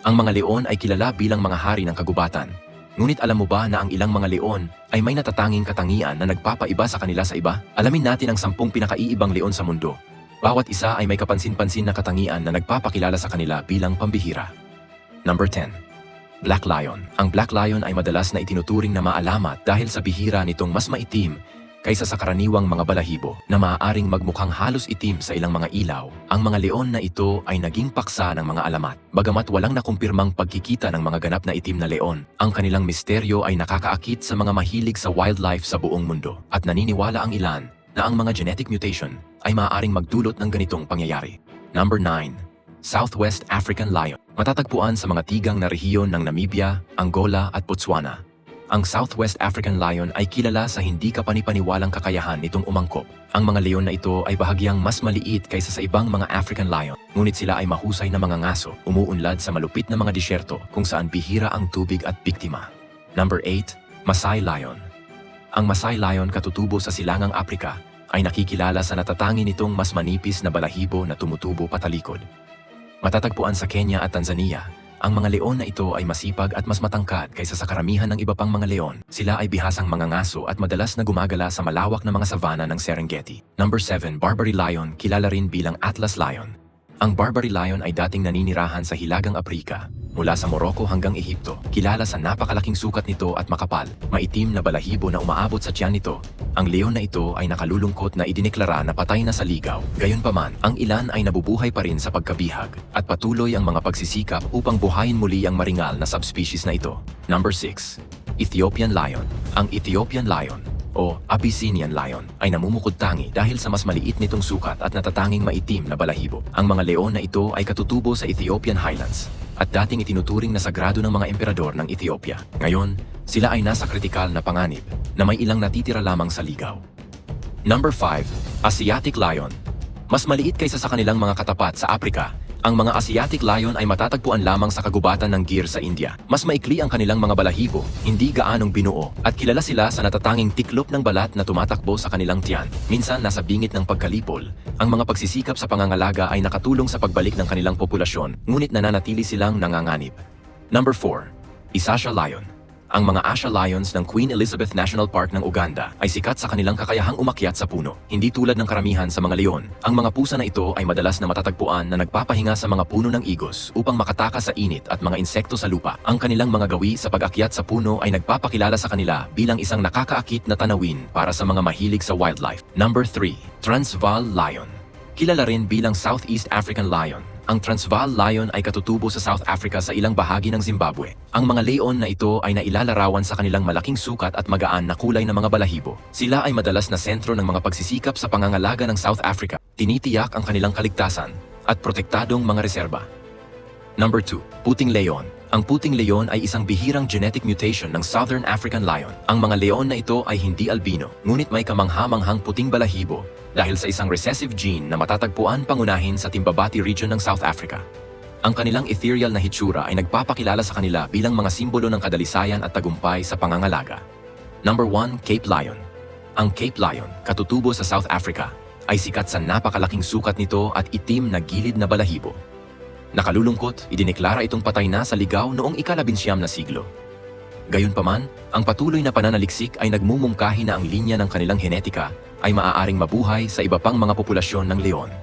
Ang mga leon ay kilala bilang mga hari ng kagubatan. Ngunit alam mo ba na ang ilang mga leon ay may natatanging katangian na nagpapaiba sa kanila sa iba? Alamin natin ang sampung pinakaiibang leon sa mundo. Bawat isa ay may kapansin-pansin na katangian na nagpapakilala sa kanila bilang pambihira. Number 10. Black Lion. Ang Black Lion ay madalas na itinuturing na maalamat dahil sa bihira nitong mas maitim kaysa sa karaniwang mga balahibo na maaaring magmukhang halos itim sa ilang mga ilaw. Ang mga leon na ito ay naging paksa ng mga alamat. Bagamat walang nakumpirmang pagkikita ng mga ganap na itim na leon, ang kanilang misteryo ay nakakaakit sa mga mahilig sa wildlife sa buong mundo at naniniwala ang ilan na ang mga genetic mutation ay maaaring magdulot ng ganitong pangyayari. Number 9. Southwest African Lion. Matatagpuan sa mga tigang na rehiyon ng Namibia, Angola at Botswana. Ang Southwest African Lion ay kilala sa hindi kapanipaniwalang kakayahan nitong umangkop. Ang mga leon na ito ay bahagyang mas maliit kaysa sa ibang mga African lion, ngunit sila ay mahusay na mga ngaso, umuunlad sa malupit na mga disyerto kung saan bihira ang tubig at biktima. Number 8. Maasai Lion. Ang Maasai Lion katutubo sa silangang Aprika ay nakikilala sa natatangi nitong mas manipis na balahibo na tumutubo patalikod. Matatagpuan sa Kenya at Tanzania, ang mga leon na ito ay masipag at mas matangkad kaysa sa karamihan ng iba pang mga leon. Sila ay bihasang mga ngaso at madalas na gumagala sa malawak na mga savana ng Serengeti. Number 7. Barbary Lion, kilala rin bilang Atlas Lion. Ang Barbary Lion ay dating naninirahan sa Hilagang Aprika, mula sa Morocco hanggang Ehipto. Kilala sa napakalaking sukat nito at makapal, maitim na balahibo na umaabot sa tiyan nito. Ang leon na ito ay nakalulungkot na idineklara na patay na sa ligaw. Gayunpaman, ang ilan ay nabubuhay pa rin sa pagkabihag at patuloy ang mga pagsisikap upang buhayin muli ang maringal na subspecies na ito. Number 6. Ethiopian Lion. Ang Ethiopian Lion o Abyssinian lion ay namumukod tangi dahil sa mas maliit nitong sukat at natatanging maitim na balahibo. Ang mga leon na ito ay katutubo sa Ethiopian highlands at dating itinuturing na sagrado ng mga emperador ng Ethiopia. Ngayon, sila ay nasa kritikal na panganib na may ilang natitira lamang sa ligaw. Number 5. Asiatic Lion Mas maliit kaysa sa kanilang mga katapat sa Afrika, ang mga Asiatic lion ay matatagpuan lamang sa kagubatan ng Gir sa India. Mas maikli ang kanilang mga balahibo, hindi gaanong binuo, at kilala sila sa natatanging tiklop ng balat na tumatakbo sa kanilang tiyan. Minsan nasa bingit ng pagkalipol, ang mga pagsisikap sa pangangalaga ay nakatulong sa pagbalik ng kanilang populasyon, ngunit nananatili silang nanganganib. Number 4. Isasha Lion ang mga Asha Lions ng Queen Elizabeth National Park ng Uganda ay sikat sa kanilang kakayahang umakyat sa puno. Hindi tulad ng karamihan sa mga leon, ang mga pusa na ito ay madalas na matatagpuan na nagpapahinga sa mga puno ng igos upang makatakas sa init at mga insekto sa lupa. Ang kanilang mga gawi sa pag-akyat sa puno ay nagpapakilala sa kanila bilang isang nakakaakit na tanawin para sa mga mahilig sa wildlife. Number 3. Transvaal Lion Kilala rin bilang Southeast African Lion, ang Transvaal Lion ay katutubo sa South Africa sa ilang bahagi ng Zimbabwe. Ang mga leon na ito ay nailalarawan sa kanilang malaking sukat at magaan na kulay ng mga balahibo. Sila ay madalas na sentro ng mga pagsisikap sa pangangalaga ng South Africa. Tinitiyak ang kanilang kaligtasan at protektadong mga reserba. Number 2. Puting Leon Ang puting leon ay isang bihirang genetic mutation ng Southern African Lion. Ang mga leon na ito ay hindi albino, ngunit may kamangha-manghang puting balahibo dahil sa isang recessive gene na matatagpuan pangunahin sa Timbabati region ng South Africa. Ang kanilang ethereal na hitsura ay nagpapakilala sa kanila bilang mga simbolo ng kadalisayan at tagumpay sa pangangalaga. Number 1. Cape Lion Ang Cape Lion, katutubo sa South Africa, ay sikat sa napakalaking sukat nito at itim na gilid na balahibo. Nakalulungkot, idineklara itong patay na sa ligaw noong ikalabinsyam na siglo. Gayunpaman, ang patuloy na pananaliksik ay nagmumungkahi na ang linya ng kanilang henetika ay maaaring mabuhay sa iba pang mga populasyon ng leon.